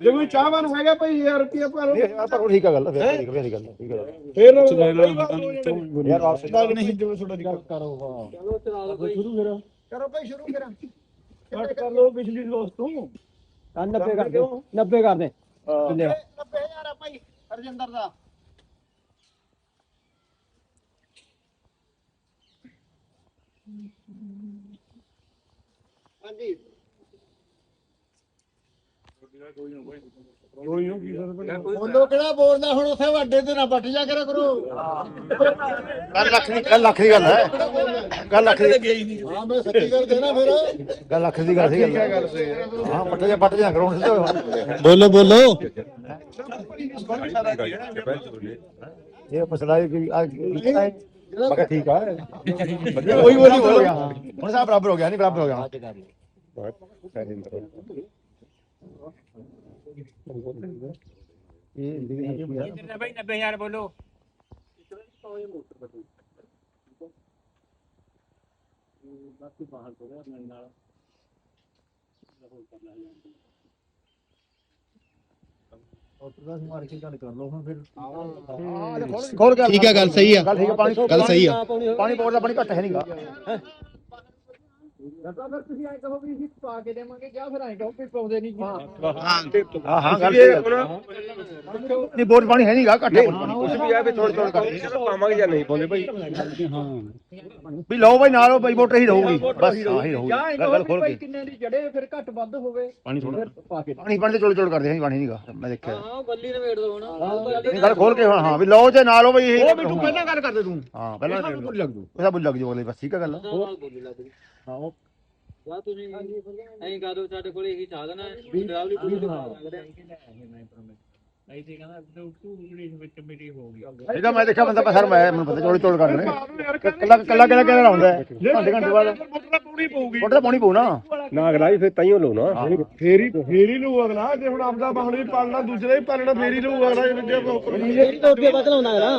ਜੇ ਕੋਈ ਚਾਹਵਾਨ ਹੈਗਾ ਭਾਈ 1000 ਰੁਪਏ ਪਰ ਪਰ ਠੀਕ ਆ ਗੱਲ ਫੇਰ ਠੀਕ ਫੇਰ ਗੱਲ ਠੀਕ ਆ। ਫਿਰ ਯਾਰ ਵਾਪਸ ਨਹੀਂ ਜੋ ਤੁਹਾਡਾ ਦੀ ਕਰੋ ਹਾਂ। ਚਲੋ ਚਲਾ ਲਓ ਭਾਈ। ਸ਼ੁਰੂ ਕਰਾਂ ਕਰੋ ਭਾਈ ਸ਼ੁਰੂ ਕਰਾਂ ਕੱਟ ਕਰ ਲਓ ਪਿਛਲੀ ਦੋਸਤ ਤੋਂ। 90 ਕਰ ਦੇ 90 ਕਰ ਦੇ ਕਿੰਨੇ 90000 ਆ ਭਾਈ ਹਰਜਿੰਦਰ ਦਾ। ਹਾਂਜੀ। ਕੋਈ ਨੂੰ ਕੀ ਬੋਲੋ ਕਿਹੜਾ ਬੋਲਦਾ ਹੁਣ ਉੱਥੇ ਵੱਡੇ ਤੇ ਨਾ ਵੱਟ ਜਾ ਕਰਿਆ ਕਰੋ। ਗੱਲ ਲੱਖ ਦੀ ਗੱਲ ਲੱਖ ਦੀ ਗੱਲ ਹੈ। ਗੱਲ ਲੱਖ ਦੀ ਹਾਂ ਮੈਂ ਸੱਚੀ ਗੱਲ ਕਹਿਣਾ ਫਿਰ। ਗੱਲ ਲੱਖ ਦੀ ਗੱਲ ਸੀ ਗੱਲ ਹਾਂ। ਪੱਟ ਜਾ ਪੱਟ ਜਾ ਕਰੋ ਬੋਲੋ ਬੋਲੋ। ਇਹ ਮਸਲਾ ਹੈ ਕਿ ਆ ਮੈਂ ਕਿਹਾ ਠੀਕ ਆ। ਵਧੀਆ ਉਹੀ ਬੋਲੀ। ਬੋਲ ਹੁਣ ਸਾਹ ਬਰਾਬਰ ਹੋ ਗਿਆ ਨਹੀਂ ਬਰਾਬਰ ਹੋ ਗਿਆ। ਇਹ ਕਿੰਨੇ ਭਾਈ 90000 ਬੋਲੋ ਖੋਲ ਕੇ ਠੀਕ ਆ ਗੱਲ ਸਹੀ ਆ ਗੱਲ ਠੀਕ ਆ ਪਾਣੀ ਗੱਲ ਸਹੀ ਆ ਪਾਣੀ ਪਾਉਣ ਦਾ ਪਾਣੀ ਘੱਟ ਹੈ ਨਹੀਂਗਾ ਅਗਰ ਤੁਸੀਂ ਐ ਕਹੋ ਵੀ ਅਸੀਂ ਪਾ ਕੇ ਦੇਵਾਂਗੇ ਜਾਂ ਫਿਰ ਐਂ ਕਹੋ ਵੀ ਪਾਉਂਦੇ ਨਹੀਂ ਹਾਂ ਹਾਂ ਗੱਲ ਨਹੀਂ ਬੋਰ ਪਾਣੀ ਹੈ ਨਹੀਂਗਾ ਘੱਟ ਹੈ ਕੁਝ ਵੀ ਆ ਵੀ ਥੋੜੀ ਥੋੜੀ ਕਰ ਪਾਵਾਂਗੇ ਜਾਂ ਨਹੀਂ ਪਾਉਂਦੇ ਭਾਈ? ਵੀ ਲਓ ਭਾਈ ਨਾਲ ਭਾਈ ਮੋਟਰ ਹੀ ਰਹੂਗੀ। ਬਸ ਹਾਂ ਹੀ ਰਹੂਗੀ। ਜਾਂ ਐਂ ਗੱਲ ਕਹੋ ਗੱਲ ਵੀ ਖੋਲ ਭਾਈ ਕੇ ਕਿੰਨੇ ਦੀ ਜੜੇ ਫਿਰ ਘੱਟ ਵੱਧ ਹੋਵੇ ਪਾਣੀ ਥੋੜਾ ਫਿਰ ਪਾ ਕੇ ਪਾਣੀ ਪਾਣੀ ਤੇ ਚੋੜ ਚੋੜ ਕਰਦੇ ਹਾਂ ਪਾਣੀ ਨਹੀਂਗਾ ਮੈਂ ਦੇਖਿਆ। ਹਾਂ ਬੱਲੀ ਨਵੇੜ ਦੋ ਹੁਣ। ਨਹੀਂ ਗੱਲ ਖੋਲ ਕੇ ਹਾਂ ਹਾਂ ਵੀ ਲਓ ਜੇ ਨਾ ਲਓ ਭਾਈ ਇਹ ਉਹ ਵੀ ਤੂੰ ਪਹਿਲਾਂ ਗੱਲ ਕਰਦੇ ਤੂੰ। ਹਾਂ ਪਹਿਲਾਂ ਬੁੱਲ ਲੱਗ ਜੂ। ਉਹਦਾ ਬੁੱਲ ਲੱਗ ਜੂ ਅਗਲੇ ਬਸ ਠੀਕ ਆ ਗੱਲ। ਬੋਲੀ ਲੱਗ ਹਾਂ ਉਹ ਜਾਂ ਤੁਸੀਂ ਐਂ ਦੋ ਸਾਡੇ ਕੋਲ ਇਹੀ ਸਾਧਨ ਹੈ ਡਰਾਵਲੀ ਕਹਿੰਦਾ ਤੂੰ ਤੂੰ ਇੰਗਲਿਸ਼ ਵਿੱਚ ਮੇਰੀ ਹੋ ਗਈ। ਇਹਦਾ ਮੈਂ ਦੇਖਿਆ ਬੰਦਾ ਪਰ ਸਰ ਮੈਂ ਮੈਨੂੰ ਪਤਾ ਚੋੜ ਚੋੜ ਕਰਦੇ ਨੇ ਕੱਲਾ ਕੱਲਾ ਕਿਹੜਾ ਕਿਹੜਾ ਹੁੰਦਾ ਹੈ? ਘੰਟੇ ਘੰਟੇ ਬਾਅਦ। ਮੋਟਰ ਪੂਰੀ ਪਊਗੀ। ਮੋਟਰ ਤਾਂ ਪਾਣੀ ਪਊ ਨਾ। ਨਾ ਅਗਲਾ ਹੀ ਫਿਰ ਤਾਈਓ ਲਓ ਨਾ। ਫੇਰੀ ਫੇਰੀ ਲਊ ਅਗਲਾ। ਜੇ ਹੁਣ ਆਪਦਾ ਬਾਹਣ ਵੀ ਪਾਲਣਾ ਦੂਸਰੇ ਵੀ ਪਾਲਣਾ ਫੇਰੀ ਲਊ ਅਗਲਾ। ਜੇ ਜੇ ਉੱਪਰ ਇਹ ਤਾਂ ਅੱਗੇ ਵੱਧ ਲਾਉਂਦਾ ਨਾ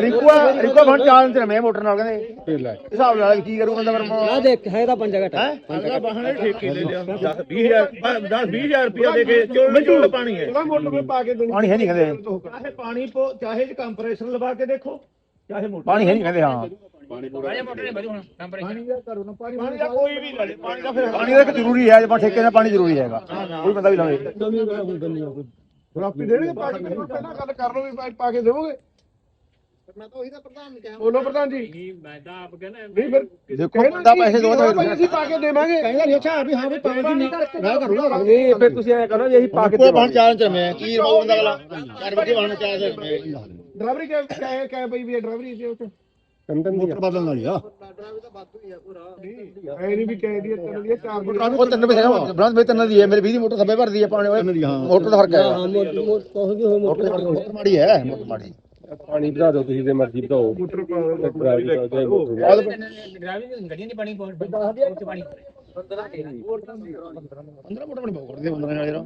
ਰਿੰਕੂਆ ਰਿੰਕੂਆ ਬਣ ਚਾਲ ਤੇ ਮੈਂ ਮੋਟਰ ਨਾਲ ਕਹਿੰਦੇ। ਹਿਸਾਬ ਨਾਲ ਕੀ ਕਰੂ ਬੰਦਾ ਫਿਰ ਆ ਦੇਖ ਹੈ ਤਾਂ ਪੰਜ ਘਟਾ। ਅਗਲਾ ਬਾਹਣ ਠੇਕੇ ਲੈ ਲਿਆ। 10 20000 10 20000 ਰੁਪਇਆ ਦੇ ਕੇ ਚੋੜ ਪਾਣੀ ਹੈ। ਮੋਟਰ ਤੇ ਪਾ ਕੇ ਦੇਣੀ ਪਾਣੀ ਹੈ ਨਹੀਂ ਕਹਿੰਦੇ। ਚਾਹੇ ਪਾਣੀ ਪੋ ਚਾਹੇ ਕੰਪਰੈਸਰ ਲਵਾ ਕੇ ਦੇਖੋ ਚਾਹੇ ਮੋਟਰ ਪਾਣੀ ਹੈ ਨਹੀਂ ਕਹਿੰਦੇ ਹਾਂ। ਰਾਜਾ ਮੋਟਰ ਨੇ ਵਧੂ ਹੁਣ ਕੰਪਰੇਸ਼ਨ ਪਾਣੀ ਦਾ ਕੋਈ ਵੀ ਲੈ ਲੈ ਪਾਣੀ ਦਾ ਫਿਰ ਪਾਣੀ ਦਾ ਇੱਕ ਜ਼ਰੂਰੀ ਹੈ ਜੇ ਆਪਾਂ ਠੇਕੇ ਨਾਲ ਪਾਣੀ ਜ਼ਰੂਰੀ ਹੈਗਾ। ਕੋਈ ਬੰਦਾ ਵੀ ਲਾਵੇ। ਦੇਣਗੇ ਪਾ ਦੇਣਗੇ, ਪਹਿਲਾਂ ਗੱਲ ਕਰ ਲਓ ਵੀ ਪਾ ਕੇ ਦੇਵੋਗੇ। ਮੈਂ ਤਾਂ ਉਹੀ ਤਾਂ ਪ੍ਰਧਾਨ ਨੇ ਕਿਹਾ ਬੋਲੋ ਪ੍ਰਧਾਨ ਜੀ। ਨਹੀਂ ਮੈਂ ਤਾਂ ਆਪ ਕਹਿੰਦਾ ਨਹੀਂ ਫਿਰ ਦੇਖੋ ਬੰਦਾ ਪੈਸੇ ਦੋ ਤਾਂ ਭਾਈ ਅਸੀਂ ਪਾ ਕੇ ਦੇਵਾਂਗੇ। ਕਹਿੰਦਾ ਨਹੀਂ ਅੱਛਾ ਵੀ ਹਾਂ ਵੀ ਪਾਣੀ ਨਹੀਂ ਮੈਂ ਕਰੂੰਗਾ। ਨਹੀਂ ਫਿਰ ਤੁਸੀਂ ਐ ਕਰੋ ਜੇ ਅਸੀਂ ਪਾ ਕੇ ਕੋਈ ਬਣ ਚਾਲ ਚ ਮੈਂ ਕੀ ਰੋ ਬੰਦਾ ਅਗਲਾ? ਚਾਰ ਵਜੇ ਬਣ ਚਾਲ ਚ ਡਰਾਈਵਰੀ ਕੈ ਕੈ ਕੈ ਪਈ ਵੀ ਡਰਾਈਵਰੀ ਦੇ ਉੱਤੇ ਮੋਟਰ ਬਦਲਣ ਵਾਲੀ ਆ। ਐ ਨਹੀਂ ਵੀ ਕਹਿ ਦੀ ਤਿੰਨ ਦੀ ਚਾਰ ਦੀ ਉਹ ਤਿੰਨ ਪੈਸੇ ਬ੍ਰਾਂਚ ਵਿੱਚ ਤਿੰਨ ਦੀ ਹੈ ਮੇਰੀ 20 ਦੀ ਮੋਟਰ ਸਭੇ ਭਰਦੀ ਹੈ। ਪਾਣੀ ਮੋਟਰ ਦਾ ਫ਼ਰਕ ਹੈ ਮੋਟਰ ਦਾ ਫਰਕ- ਮੋਟਰ ਮਾੜੀ ਹੈ ਮੋਟਰ ਮਾੜੀ। ਪਾਣੀ ਵਧਾ ਦਿਓ ਤੁਸੀਂ ਦੇ ਮਰਜ਼ੀ ਵਧਾਓ ਮੋਟਰ ਡਰਾਈਵਿੰਗ ਗੱਡੀਆਂ ਦੀ ਪਾਣੀ ਪਹੁੰਚ ਉੱਚ ਪਾਣੀ 15 ਮੋਟਰ ਪਾਣੀ ਬਹੁਤ ਕਰਦੇ 15 ਨਾਲ ਯਾਰ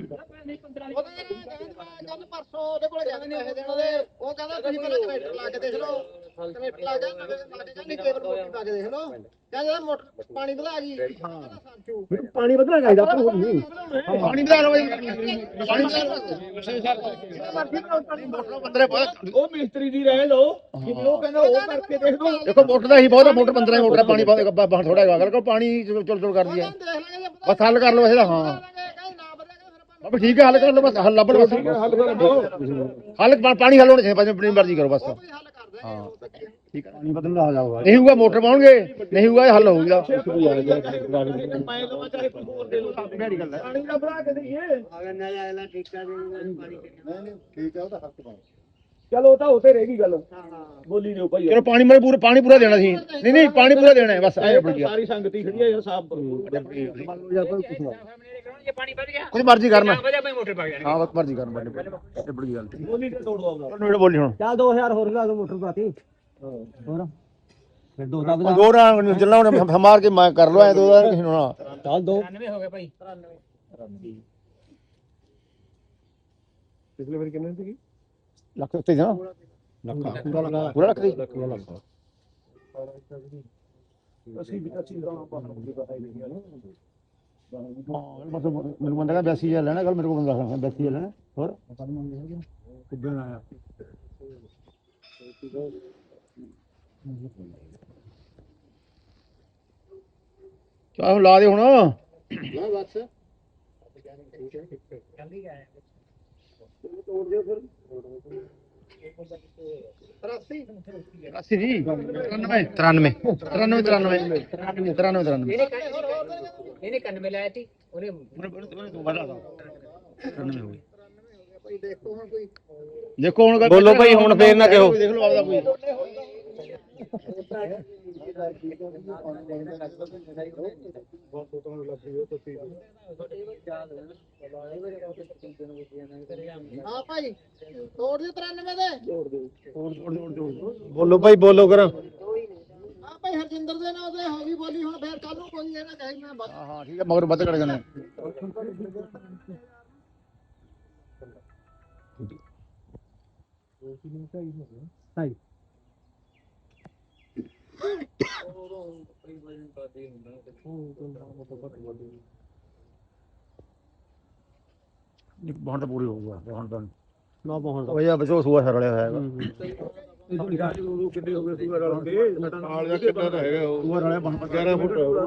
ਕੱਲ ਪਰਸੋਂ ਉਹਦੇ ਕੋਲ ਜਾਂਦੇ ਨੇ ਉਹਦੇ ਉਹ ਕਹਿੰਦਾ ਤੁਸੀਂ ਪਹਿਲਾਂ ਕਨੈਕਟਰ ਲਾ ਕੇ ਦੇਖ ਲਓ। ਮੋਟੀ ਪਾ ਕੇ ਦੇਖ ਕਹਿੰਦਾ ਮੋਟਰ ਪਾਣੀ ਵਧਾ ਗਈ। ਹਾਂ। ਪਾਣੀ ਵਧਣਾ ਚਾਹੀਦਾ ਨਹੀਂ। ਪਾਣੀ ਵਧਾ ਲਓ ਪਾਣੀ ਵਧਾ ਲਓ। ਮੋਟਰ ਬੰਦਰੇ ਬਹੁਤ ਉਹ ਮਿਸਤਰੀ ਦੀ ਰਹਿ ਲਓ। ਉਹ ਕਹਿੰਦਾ ਉਹ ਕਰਕੇ ਦੇਖ ਲਓ। ਦੇਖੋ ਮੋਟਰ ਦਾ ਹੀ ਬਹੁਤ ਮੋਟਰ 15 ਮੋਟਰ ਪਾਣੀ ਬਹੁਤ ਬਾਹਰ ਥੋੜਾ ਹੈਗਾ ਅਗਰ ਕੋ ਪਾਣੀ ਚੁਲ ਚੁਲ ਕਰਦੀ ਹੈ ਬਸ ਹੱਲ ਕਰ ਲਓ ਇਹਦਾ ਹਾਂ। ਅਬ ਠੀਕ ਹੈ ਹੱਲ ਕਰ ਲਓ ਬਸ ਹੱਲ ਲੱਭਣ ਬਸ। ਹੱਲ ਪਾਣੀ ਹੱਲ ਹੋਣਾ ਚਾਹੀਦਾ ਆਪਣੀ ਮਰਜ਼ੀ ਕਰੋ ਬਸ। ਹਾਂ। ਠੀਕ ਪਾਣੀ ਨਹੀਂ ਹੋਊਗਾ ਮੋਟਰ ਪਾਉਣਗੇ? ਨਹੀਂ ਹੋਊਗਾ ਇਹ ਹੱਲ ਹੋਊਗਾ। ਠੀਕ ਉਹਦਾ ਪਾਓ। ਚਲੋ ਉਹ ਤਾਂ ਉਤੇ ਰਹਿ ਗਈ ਗੱਲ। ਬੋਲੀ ਦਿਓ ਭਾਈ। ਚਲੋ ਪਾਣੀ ਮੈਂ ਪੂਰਾ ਪਾਣੀ ਪੂਰਾ ਦੇਣਾ ਸੀ। ਨਹੀਂ ਨਹੀਂ ਪਾਣੀ ਪੂਰਾ ਦੇਣਾ ਹੈ ਬਸ ਆਏ ਆਪਣੀ ਸਾਰੀ ਸੰਗਤੀ ਖੜੀ ਆ ਯਾਰ ਸਾਹਿਬ ਜੇ ਪਾਣੀ ਵੱਧ ਗਿਆ। ਕੁਝ ਮਰਜ਼ੀ ਕਰਨਾ। ਵਧਿਆ ਭਾਈ ਮੋਟਰ ਪਾ ਗਿਆ ਹਾਂ ਬਸ ਮਰਜ਼ੀ ਕਰਨਾ ਇਹ ਬੜੀ ਗੱਲ ਤੇ ਬੋਲੀ ਤੇ ਤੋੜੋ ਆਪਦਾ ਮੈਨੂੰ ਬੋਲੀ ਹੁਣ। ਚੱਲ 2000 ਹੋਰ ਲਾ ਦੋ ਮੋਟਰ ਪਾਤੀ। ਹੋਰ? ਫਿਰ ਦੋ ਦਾ ਦੋ ਰਾਂ ਚੱਲਣਾ ਹੁਣ ਮਾਰ ਕੇ ਮੈਂ ਕਰ ਲੋ ਐ ਦੋ ਦਾ ਕਿਸੇ ਨੂੰ ਨਾ ਚੱਲ ਦੋ। 93 ਹੋ ਗਏ ਭਾਈ। ਪਿਛਲੇ ਵਾਰ ਕਿੰਨੇ ਸੀਗੀ? ਲੱਖ ਉੱਤੇ ਸੀ ਨਾ ਲੱਖ ਪੂਰਾ ਲੱਖ ਦੀ ਅਸੀਂ ਵੀ ਅਸੀਂ ਦਾ ਬਾਹਰ ਦੀ ਪਤਾ ਹੀ ਮਤਲਬ ਮੈਨੂੰ ਬੰਦਾ ਕਹਿੰਦਾ 82000 ਲੈਣਾ ਕੱਲ ਮੇਰੇ ਕੋਲ ਬੰਦਾ ਕਹਿੰਦਾ 82000 ਲੈਣਾ ਹੋਰ ਕਿੱਦਾਂ ਆਇਆ ਚਾਹ ਹੁਣ ਲਾ ਦੇ ਹੁਣ ਨਾ ਬਸ ਤਰਾਸੀ 80 ਜੀ 93 93 93 93 93 ਇਹਨੇ ਇਹਨੇ ਕੰਨ ਮੇ ਲਾਇਆ ਸੀ ਉਹਨੇ ਭਾਈ ਦੇਖੋ ਹੁਣ ਕੋਈ ਦੇਖੋ ਹੁਣ ਬੋਲੋ ਭਾਈ, ਹੁਣ ਫੇਰ ਨਾ ਕਿਹੋ। ਦੇਖ ਲਓ ਆਪਦਾ ਕੋਈ ਹਾਂ ਭਾਈ ਤੋੜ ਦੇ 93 ਦੇ। ਬੋਲੋ ਭਾਈ ਬੋਲੋ ਕਰ ਹਾਂ ਭਾਈ ਹਰਜਿੰਦਰ ਦੇ ਨਾਲ ਉਹਦੇ ਹੋ ਗਈ ਬੋਲੀ ਹੁਣ ਫੇਰ ਕੱਲ ਨੂੰ ਕੋਈ ਇਹ ਨਾ ਕਹੇ ਮੈਂ ਬਸ। ਹਾਂ ਹਾਂ ਠੀਕ ਹੈ ਮਗਰ ਵੱਧ ਕੱਢ ਗਏ ਨੇ ਬਹੁਤ ਤਾਂ ਪੂਰੀ ਹੋਊਗਾ ਬਹੁਤ ਤਾਂ ਨਾ ਪਹੁੰਚ ਉਹ ਯਾ ਬਚੋ ਸੂਆ ਸਰ ਵਾਲਿਆ ਹੋਇਆ ਹੈਗਾ। ਸਾਲ ਜਾਂ ਕਿੰਨਾ ਦਾ ਹੈਗਾ ਉਹ? ਸੂਆ ਵਾਲਿਆ ਬਣ 11 ਫੁੱਟ ਹੋਊਗਾ।